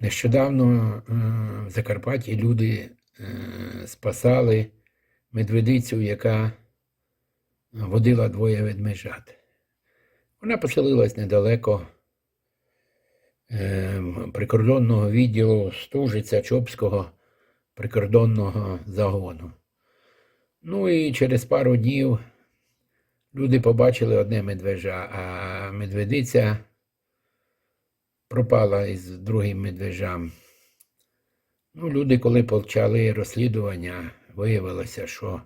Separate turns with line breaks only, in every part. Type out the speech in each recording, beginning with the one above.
Нещодавно е, в Закарпатті люди е, спасали медведицю, яка водила двоє ведмежат. Вона поселилась недалеко е, прикордонного відділу Стужиця Чопського прикордонного загону. Ну і через пару днів люди побачили одне медвежа, а медведиця пропала із другим медвежам. Ну, люди, коли почали розслідування, виявилося, що,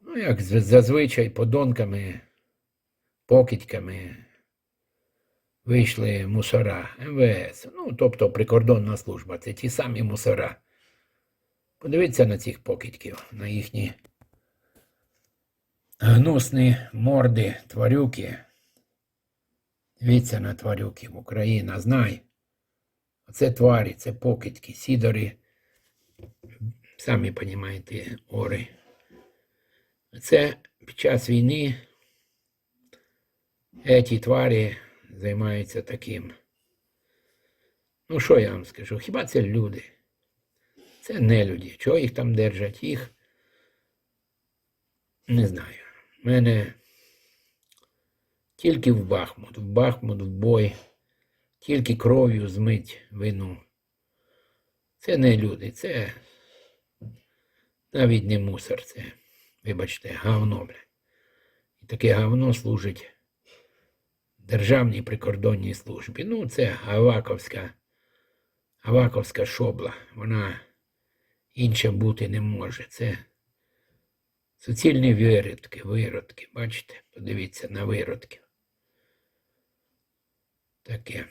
ну, як зазвичай, подонками, покидьками вийшли мусора МВС. Ну, тобто прикордонна служба. Це ті самі мусора. Подивіться на цих покидьків, на їхні гнусні морди, тварюки. Дивіться на тварюків, Україна, знай. Оце тварі, це покидьки, сідори. Самі розумієте, ори. Це під час війни ці тварі займаються таким. Ну, що я вам скажу? Хіба це люди? Це не люди. Чого їх там держать? Їх не знаю. У мене тільки в Бахмут, в Бахмут, в бой, тільки кров'ю змить вину. Це не люди, це навіть не мусор, це, вибачте, говно, бля. І таке говно служить Державній прикордонній службі. Ну, це Аваковська, Аваковська шобла. Вона інша бути не може. Це суцільні виродки, виродки. Бачите? Подивіться на виродки. Таке.